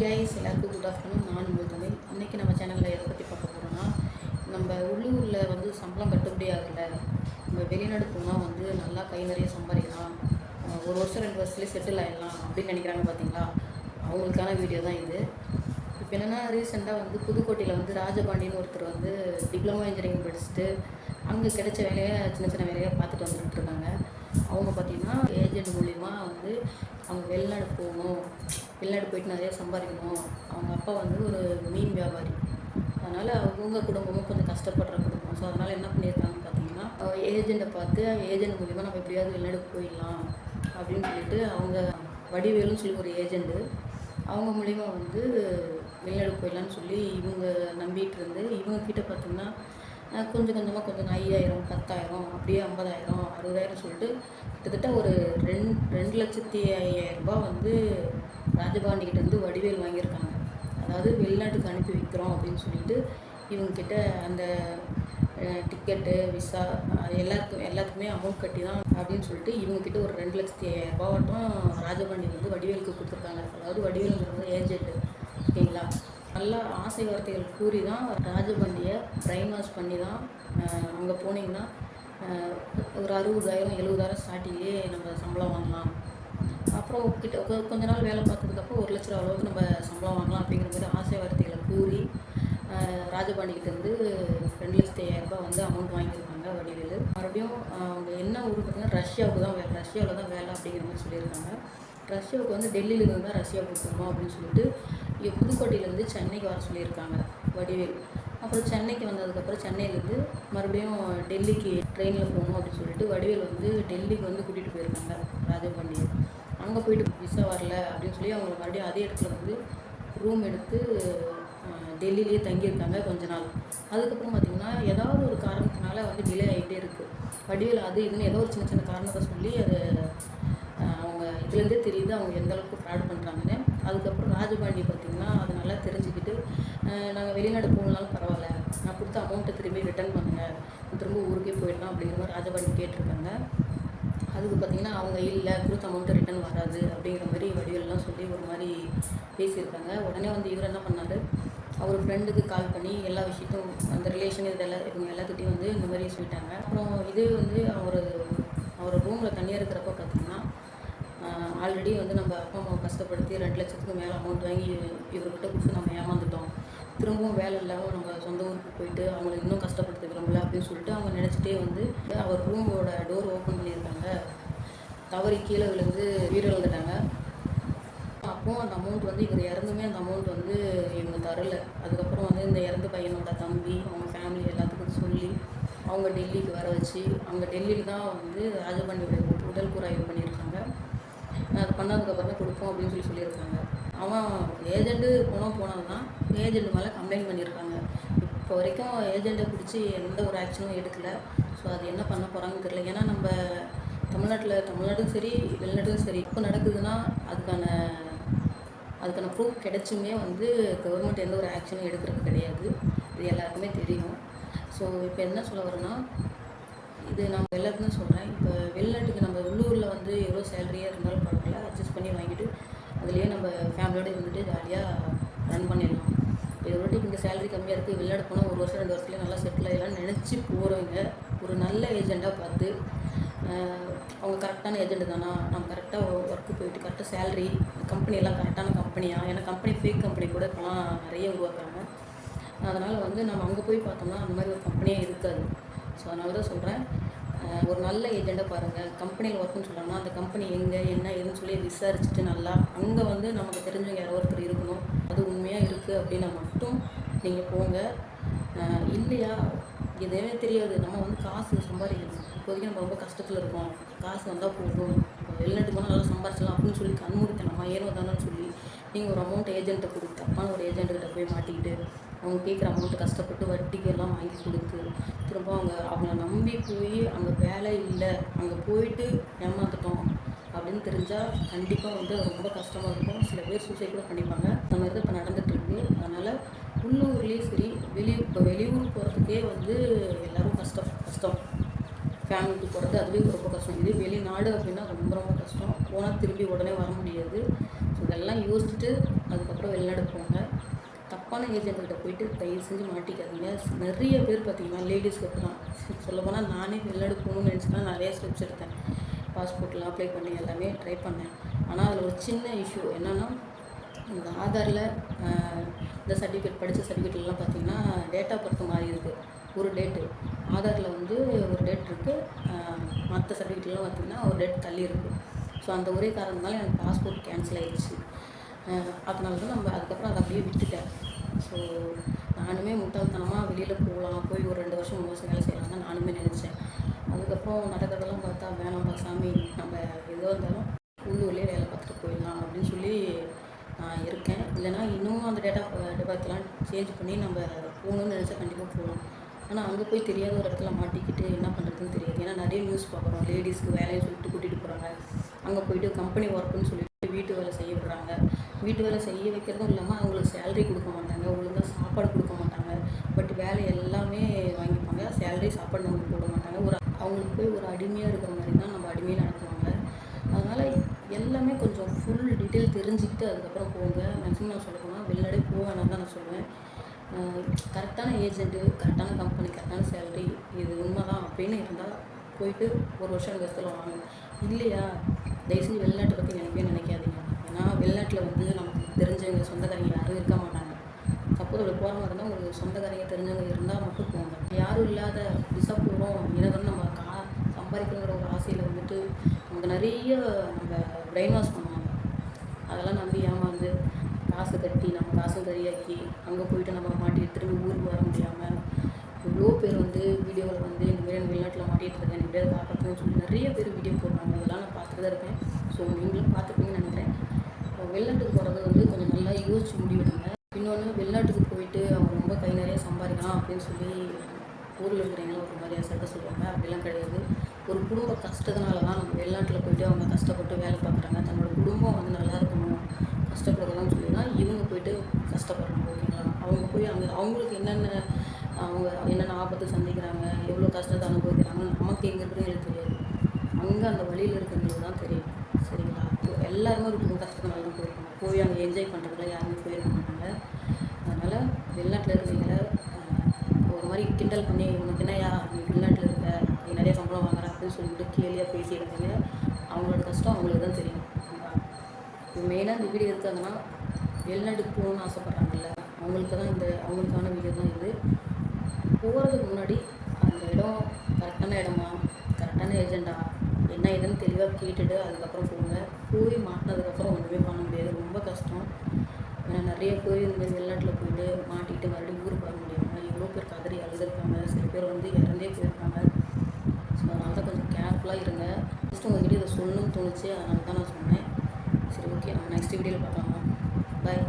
Guys எல்லாருக்கும் good afternoon நான் உங்கள் தமிழ். அன்றைக்கி நம்ம சேனலில் எதை பற்றி பார்க்க போகிறோம்னா நம்ம உள்ளூரில் வந்து சம்பளம் கட்டுப்படி ஆகலை. நம்ம வெளிநாடு போனால் வந்து நல்லா கை நிறைய சம்பாதிக்கலாம். ஒரு வருஷம் ரெண்டு வருஷத்துலேயே செட்டில் ஆகிடலாம் அப்படின்னு நினைக்கிறாங்க பார்த்தீங்களா அவங்களுக்கான வீடியோ தான் இது. இப்போ என்னென்னா ரீசெண்டாக வந்து புதுக்கோட்டையில் வந்து ராஜபாண்டின்னு ஒருத்தர் வந்து டிப்ளமோ இன்ஜினியரிங் படிச்சுட்டு அங்கே கிடைச்ச வேலையை சின்ன சின்ன வேலையை பார்த்துட்டு வந்துட்டு இருக்காங்க. அவங்க பார்த்திங்கன்னா ஏஜென்ட் மூலிமா வந்து அவங்க வெளிநாடு போகணும். வெளிநாடு போயிட்டு நிறையா சம்பாதிக்கணும். அவங்க அப்பா வந்து ஒரு மீன் வியாபாரி. அதனால் அவங்க குடும்பமும் கொஞ்சம் கஷ்டப்படுற குடும்பம். ஸோ அதனால் என்ன பண்ணியிருக்காங்கன்னு பார்த்தீங்கன்னா ஏஜெண்ட்டை பார்த்து ஏஜென்ட் மூலிமா நம்ம எப்படியாவது வெளிநாடு போயிடலாம். அப்படின்னு சொல்லிட்டு அவங்க வடிவேலுன்னு சொல்லி ஒரு ஏஜெண்ட்டு அவங்க மூலிமா வந்து வெளிநாடு போயிடலான்னு சொல்லி இவங்க நம்பிட்டு இருந்து இவங்க கிட்ட பார்த்தீங்கன்னா கொஞ்சம் கொஞ்சமாக கொஞ்சம் ஐயாயிரம் பத்தாயிரம் அப்படியே ஐம்பதாயிரம் அறுபதாயிரம் சொல்லிட்டு கிட்டத்தட்ட ஒரு ரெண் ரெண்டு லட்சத்தி ஐயாயிரம் ரூபா வந்து ராஜபாண்டி இருந்து வடிவேல் வாங்கியிருக்காங்க. அதாவது வெளிநாட்டுக்கு அனுப்பி வைக்கிறோம் அப்படின்னு சொல்லிட்டு இவங்கக்கிட்ட அந்த டிக்கெட்டு விசா எல்லாத்துக்கும் எல்லாத்துக்குமே அமௌண்ட் கட்டி தான் அப்படின்னு சொல்லிட்டு இவங்கக்கிட்ட ஒரு ரெண்டு லட்சத்தி ஐயாயிரம் மட்டும் ராஜபாண்டி வந்து வடிவேலுக்கு கொடுத்துருக்காங்க. அதாவது வடிவேலுங்கிறது ஏஜென்ட்டு ஓகேங்களா? நல்லா ஆசை வார்த்தைகள் கூறி தான் ராஜபாண்டியை பிரைன் வாஷ் பண்ணி தான் அங்கே போனீங்கன்னா ஒரு அறுபதாயிரம் எழுபதாயிரம் ஸ்டார்டிங்லேயே நம்ம சம்பளம் வாங்கலாம். அப்புறம் கிட்ட கொஞ்ச நாள் வேலை பார்த்ததுக்கப்புறம் ஒரு லட்ச ரூபா அளவுக்கு நம்ம சம்பளம் வாங்கலாம் அப்படிங்கிற மாதிரி ஆசை வார்த்தைகளை கூறி ராஜபாண்டிகிட்டேருந்து ரெண்டு லட்சத்தி ஐயாயிரரூபா வந்து அமௌண்ட் வாங்கியிருக்காங்க வடிவேலு. மறுபடியும் அவங்க என்ன ஊர் பார்த்தீங்கன்னா ரஷ்யாவுக்கு தான் வேலை ரஷ்யாவில் தான் வேலை அப்படிங்கிற மாதிரி சொல்லியிருக்காங்க. ரஷ்யாவுக்கு வந்து டெல்லியிலேருந்து தான் ரஷ்யாவுக்கு போகணும் அப்படின்னு சொல்லிட்டு இங்கே புதுக்கோட்டையிலேருந்து சென்னைக்கு வர சொல்லியிருக்காங்க வடிவேல். அப்புறம் சென்னைக்கு வந்ததுக்கப்புறம் சென்னையிலேருந்து மறுபடியும் டெல்லிக்கு ட்ரெயினில் போகணும் அப்படின்னு சொல்லிட்டு வடிவேல் வந்து டெல்லிக்கு வந்து கூட்டிகிட்டு போயிருக்காங்க ராஜபாண்டியை. அங்கே போயிட்டு விசா வரல அப்படின்னு சொல்லி அவங்க மறுபடியும் அதே இடத்துல வந்து ரூம் எடுத்து டெல்லியிலேயே தங்கியிருக்காங்க கொஞ்ச நாள். அதுக்கப்புறம் பார்த்திங்கன்னா ஏதாவது ஒரு காரணத்தினால வந்து டிலே ஆகிட்டே இருக்குது வடிவில் அது இதுன்னு ஏதோ ஒரு சின்ன சின்ன காரணத்தை சொல்லி அது அவங்க இதுலேருந்தே தெரியுது அவங்க எந்த அளவுக்கு ஃப்ராட் பண்ணுறாங்கன்னு அதுக்கப்புறம் ராஜபாண்டி பார்த்திங்கன்னா அது நல்லா தெரிஞ்சுக்கிட்டு நாங்கள் வெளிநாடு போகணுனாலும் பரவாயில்ல. நான் கொடுத்த அமௌண்ட்டை திரும்பி ரிட்டர்ன் பண்ணுங்கள் திரும்ப ஊருக்கே போயிடலாம் அப்படிங்கிற மாதிரி ராஜபாண்டி கேட்டிருக்காங்க. அதுக்கு பார்த்தீங்கன்னா அவங்க இல்லை கொடுத்த அமௌண்ட்டு ரிட்டர்ன் வராது அப்படிங்கிற மாதிரி வடிவெல்லாம் சொல்லி ஒரு மாதிரி பேசியிருக்காங்க. உடனே வந்து இவர் என்ன பண்ணார்? அவர் ஃப்ரெண்டுக்கு கால் பண்ணி எல்லா விஷயத்தையும் அந்த ரிலேஷன் இதெல்லாம் இவங்க எல்லாத்துட்டையும் வந்து இந்த மாதிரி சொல்லிட்டாங்க. அப்புறம் இதே வந்து அவர் அவர் ரூமில் தனியாக இருக்கிறப்ப பார்த்தீங்கன்னா ஆல்ரெடி வந்து நம்ம அப்பா அம்மாவை கஷ்டப்படுத்தி ரெண்டு லட்சத்துக்கு மேலே அமௌண்ட் வாங்கி இவர்கிட்ட கொடுத்து நம்ம ஏமாந்துட்டோம். திரும்பவும் வேலை இல்லாமல் நம்ம சொந்த ஊருக்கு போயிட்டு அவங்களை இன்னும் கஷ்டப்படுத்த விரும்பல அப்படின்னு சொல்லிட்டு அவங்க நினச்சிட்டே வந்து அவர் ரூமோட டோர் ஓப்பன் பண்ணியிருக்காங்க தவறி கீழே விழுந்து உயிரிழந்துட்டாங்க அப்போ அந்த அமௌண்ட் வந்து இவர் இறந்துமே அந்த அமௌண்ட் வந்து இவங்க தரல. அதுக்கப்புறம் வந்து இந்த இறந்த பையனோட தம்பி அவங்க ஃபேமிலி எல்லாத்துக்கும் சொல்லி அவங்க டெல்லிக்கு வர வச்சு அவங்க டெல்லியில் தான் வந்து ராஜபாண்டியோட உடல் கூறாய்வு பண்ணியிருக்காங்க. அது பண்ணதுக்கப்புறம் தான் கொடுப்போம் அப்படின்னு சொல்லி சொல்லியிருக்காங்க. அவன் ஏஜெண்ட்டு போனால் போனது தான் ஏஜெண்ட் மேலே கம்ப்ளைண்ட் பண்ணியிருக்காங்க. இப்போ வரைக்கும் ஏஜெண்ட்டை பிடிச்சி எந்த ஒரு ஆக்ஷனும் எடுக்கலை. ஸோ அது என்ன பண்ண போகிறாங்கன்னு தெரியல. ஏன்னா நம்ம தமிழ்நாட்டில் தமிழ்நாடும் சரி வெளிநாட்டும் சரி இப்போ நடக்குதுன்னா அதுக்கான அதுக்கான ப்ரூஃப் கிடைச்சுமே வந்து கவர்மெண்ட் எந்த ஒரு ஆக்ஷனும் எடுக்கிறது கிடையாது. இது எல்லாருக்குமே தெரியும். ஸோ இப்போ என்ன சொல்ல வரேன்னா இது நான் எல்லாத்துக்கும் சொல்கிறேன் இப்போ வெளிநாட்டுக்கு நம்ம உள்ளூரில் வந்து எவ்வளோ சேலரியாக இருந்தாலும் பரவாயில்ல அட்ஜஸ்ட் பண்ணி வாங்கிட்டு அதுலேயே நம்ம ஃபேமிலியோடு இருந்துட்டு ஜாலியாக ரன் பண்ணிடலாம். இப்போ இதை இங்கே சேலரி கம்மியாக இருக்குது வெளிநாடு போனால் ஒரு வருஷம் ரெண்டு வருஷத்துல நல்லா செட்டில் ஆகிடலாம்னு நினச்சி போகிறவங்க ஒரு நல்ல ஏஜெண்ட்டாக பார்த்து அவங்க கரெக்டான ஏஜென்ட் தானா? நம்ம கரெக்டாக ஒர்க்கு போயிட்டு கரெக்டாக சேலரி கம்பெனி எல்லாம் கரெக்டான கம்பெனியா ஏன்னா கம்பெனி ஃபேக் கம்பெனி கூட இப்போலாம் நிறைய உருவாக்குறாங்க. அதனால் வந்து நம்ம அங்கே போய் பார்த்தோம்னா அந்த மாதிரி ஒரு கம்பெனியே இருக்காது. ஸோ அதனால தான் சொல்கிறேன் ஒரு நல்ல ஏஜெண்ட்டை பாருங்கள் கம்பெனியில் ஒர்க்குன்னு சொல்கிறாங்கன்னா அந்த கம்பெனி எங்கே என்ன ஏதுன்னு சொல்லி விசாரிச்சுட்டு நல்லா அங்கே வந்து நமக்கு தெரிஞ்சவங்க யாரோ ஒருத்தர் இருக்கணும். அது உண்மையாக இருக்குது அப்படின்னா மட்டும் நீங்கள் போங்க. இல்லையா? எதுவுமே தெரியாது. நம்ம வந்து காசு சம்பாதிக்கணும். இப்போதைக்கு நம்ம ரொம்ப கஷ்டத்தில் இருக்கோம். காசு வந்தால் போதும். வெளிநாட்டுக்கு வெளிநாட்டு போனால் நல்லா சம்பாரிச்சலாம் அப்படின்னு சொல்லி கண்மூடித்தனமா ஏனோ தானோன்னு சொல்லி நீங்கள் ஒரு அமௌண்ட் ஏஜென்ட்டை கொடுத்து தப்பான ஒரு ஏஜென்ட்டுக்கிட்ட போய் மாட்டிக்கிட்டு அவங்க கேட்குற அமௌண்ட்டு கஷ்டப்பட்டு வட்டிக்கு எல்லாம் வாங்கி கொடுத்து திரும்ப அவங்க அவங்கள நம்பி போய் அங்கே வேலை இல்லை அங்கே போயிட்டு ஏமாந்துட்டோம் அப்படின்னு தெரிஞ்சால் கண்டிப்பாக வந்து ரொம்ப கஷ்டமாக இருக்கும். சில பேர் சூசைட் கூட பண்ணிப்பாங்க. அந்த மாதிரி தான் இப்போ நடந்துகிட்ருக்கு அதனால் உள்ளூர்லேயும் சரி வெளியூர் இப்போ வெளியூர் போகிறதுக்கே வந்து எல்லோரும் கஷ்டம் கஷ்டம். ஃபேமிலிக்கு போகிறது அதுவே ரொம்ப கஷ்டம். இதே வெளிநாடு அப்படின்னா ரொம்ப ரொம்ப கஷ்டம். போனால் திரும்பி உடனே வர முடியாது. ஸோ இதெல்லாம் யோசிச்சுட்டு அதுக்கப்புறம் வெளிநாடு போங்க. தப்பான ஏஜென்ட்கிட்ட போயிட்டு தயவு செஞ்சு மாட்டிக்காதீங்க. நிறைய பேர் பார்த்தீங்கன்னா லேடிஸ்க்கு தான். சொல்லப்போனால் நானே வெளிநாடு போகணும்னு நினச்சினா நிறைய ஸ்டெப்ஸ் எடுத்தேன். பாஸ்போர்ட்லாம் அப்ளை பண்ணி எல்லாமே ட்ரை பண்ணேன். ஆனால் அதில் ஒரு சின்ன இஷ்யூ என்னென்னா இந்த ஆதாரில் இந்த சர்டிஃபிகேட் படித்த சர்டிஃபிகேட்லாம் பார்த்தீங்கன்னா டேட் ஆஃப் பர்த் மாறி இருக்குது ஒரு டேட்டு ஆதாரில் வந்து ஒரு டேட் இருக்குது மற்ற சர்டிஃபிகேட்லாம் பார்த்திங்கன்னா ஒரு டேட் தள்ளி இருக்குது ஸோ அந்த ஒரே காரணத்தினால எனக்கு பாஸ்போர்ட் கேன்சல் ஆகிடுச்சு அதனால தான் நம்ம அதுக்கப்புறம் அதை அப்படியே விட்டுட்டேன். ஸோ நானுமே முட்டாள்தனமாக வெளியில் போகலாம் போய் ஒரு ரெண்டு வருஷம் மூணு வருஷம் வேலை செய்யலாம் தான் நானுமே நினச்சேன். அதுக்கப்புறம் நடக்கிறதெல்லாம் பார்த்தா வேணாம்ப்பா சாமி நம்ம எதோ இருந்தாலும் உள்ளூர்லேயே வேலை பார்த்துட்டு போயிடலாம் அப்படின்னு சொல்லி நான் இருக்கேன். இல்லைனா இன்னும் அந்த டேட்டா டெபாத்லாம் சேஞ்ச் பண்ணி நம்ம போகணும்னு நினச்சா கண்டிப்பாக போகலாம். ஆனால் அங்கே போய் தெரியாத ஒரு இடத்துல மாட்டிக்கிட்டு என்ன பண்ணுறதுன்னு தெரியாது. ஏன்னா நிறைய நியூஸ் பார்க்குறோம். லேடிஸ்க்கு வேலையை சொல்லிட்டு கூட்டிகிட்டு போகிறாங்க அங்கே போயிட்டு கம்பெனி ஒர்க்குன்னு சொல்லிட்டு வீட்டு வேலை செய்ய விடுறாங்க. வீட்டு வேலை செய்ய வைக்கிறதும் இல்லாமல் அவங்களுக்கு சேலரி கொடுக்க மாட்டாங்க. ஒழுங்காக சாப்பாடு கொடுக்க மாட்டாங்க. பட் வேலை எல்லாமே வாங்கிப்பாங்க. சேலரி சாப்பாடு நமக்கு போட மாட்டாங்க. ஒரு அவங்களுக்கு போய் ஒரு அடிமையாக இருக்கிற மாதிரி தான் நம்ம அடிமையாக நடத்துவாங்க. அதனால் எல்லாமே கொஞ்சம் ஃபுல் டீட்டெயில் தெரிஞ்சுக்கிட்டு அதுக்கப்புறம் போங்க. மேக்ஸிமம் நான் சொல்லுவேன் வெளிநாடே போக தான் நான் சொல்லுவேன். கரெக்டான ஏஜென்ட்டு கரெக்டான கம்பெனி கரெக்டான சேலரி இது உண்மை தான் அப்படின்னு இருந்தால் போயிட்டு ஒரு வருஷம் ரெண்டு வாங்குங்க இல்லையா? தயவுசெய்து வெளிநாட்டை பற்றி நினைக்கவே நினைக்காதீங்க. ஏன்னா வெளிநாட்டில் வந்து நமக்கு தெரிஞ்சவங்க சொந்தக்காரங்க யாரும் இருக்க மாட்டாங்க. சப்போஸ் அப்படி போகிற மாதிரி இருந்தால் உங்களுக்கு சொந்தக்காரங்க தெரிஞ்சவங்க இருந்தால் மட்டும் போங்க. யாரும் இல்லாத விசா போகிறோம் இதை நம்ம கா சம்பாதிக்கணுங்கிற ஒரு ஆசையில் வந்துட்டு நமக்கு நிறைய நம்ம பிரெயின் வாஷ் பண்ணுவாங்க. அதெல்லாம் நம்பி ஏமாந்து காசு கட்டி நம்ம காசு ரெடியாக்கி அங்கே போயிட்டு நம்ம மாட்டிட்டு திரும்பி ஊருக்கு வர முடியாமல் எவ்வளோ பேர் வந்து வீடியோவில் வந்து இந்த மாதிரி வெளிநாட்டில் மாட்டிகிட்டு இருக்கேன் எப்படியாவது பார்க்கணும்னு சொல்லி நிறைய பேர் வீடியோ போடுறாங்க. அதெல்லாம் நான் பார்த்துட்டு தான் இருக்கேன். ஸோ நீங்களும் பார்த்துப்பீங்கன்னு நினைக்கிறேன். வெளிநாட்டுக்கு போகிறது வந்து கொஞ்சம் நல்லா யோசிச்சு முடிவெடுங்க இன்னொன்று வெளிநாட்டுக்கு போயிட்டு அவங்க ரொம்ப கை நிறைய சம்பாதிக்கலாம் அப்படின்னு சொல்லி ஊரில் இருக்கிறவங்களாம் ஒரு மாதிரியாக சட்டை சொல்லுவாங்க. அப்படிலாம் கிடையாது. ஒரு குடும்ப கஷ்டத்தினால தான் நம்ம வெளிநாட்டில் போயிட்டு அவங்க கஷ்டப்பட்டு வேலை பார்க்குறாங்க. தன்னோட குடும்பம் வந்து நல்லா இருக்கணும். கஷ்டப்படுறதெல்லாம் சொல்லி இவங்க போயிட்டு கஷ்டப்படுறாங்க ஓகேங்களா? அவங்க போய் அங்கே அவங்களுக்கு என்னென்ன அவங்க என்னென்ன ஆபத்து சந்திக்கிறாங்க எவ்வளோ கஷ்டத்தை அனுபவிக்கிறாங்கன்னு நமக்கு எங்கே இருக்கிறவங்களுக்கு தெரியாது. அங்கே அந்த வழியில் இருக்கிறவங்களுக்கு தான் தெரியும் சரிங்களா? இப்போ எல்லாருமே ஒரு குடும்ப கஷ்டத்தினால தான் போயிருக்காங்க. போய் அங்கே என்ஜாய் பண்ணுறதுல யாருமே போயிருக்க மாட்டாங்க. அதனால் வெளிநாட்டில் இருக்கிறவங்கள ஒரு மாதிரி கிண்டல் பண்ணி உனக்கு என்னையா நீ வெளிநாட்டில் இருக்க நீ நிறைய சம்பளம் வாங்குற அப்படின்னு சொல்லிட்டு கேலியாக பேசியிருக்காங்க அவங்களோட கஷ்டம் அவங்களுக்கு தான் தெரியும் மெயினாக இந்த வீடு இருக்காங்கன்னா வெளிநாட்டுக்கு போகணும்னு ஆசைப்பட்றாங்கல்ல அவங்களுக்கு தான் இந்த அவங்களுக்கான வீடியோ தான் இது. போகிறதுக்கு முன்னாடி அந்த இடம் கரெக்டான இடமா கரெக்டான ஏஜெண்டா என்ன ஏதுன்னு தெளிவாக கேட்டுட்டு அதுக்கப்புறம் போங்க. போய் மாட்டினதுக்கப்புறம் ஒன்றுமே பண்ண முடியாது ரொம்ப கஷ்டம். ஏன்னா நிறைய போய் இந்த மாதிரி வெளிநாட்டில் போயிட்டு மாட்டிட்டு மறுபடியும் ஊருக்கு வர முடியாமல் எவ்வளோ பேர் கதறி அழுதுருக்காங்க சில பேர் வந்து இறந்தே போயிருக்காங்க. ஸோ அதனால தான் கொஞ்சம் கேர்ஃபுல்லாக இருங்க. ஃபஸ்ட்டு உங்ககிட்ட இதை சொல்லணும்னு தோணுச்சு அதனால தான் நான் சொன்னேன். சரி ஓகே நம்ம நெக்ஸ்ட் வீடியோவில் பார்க்கலாம். பாய்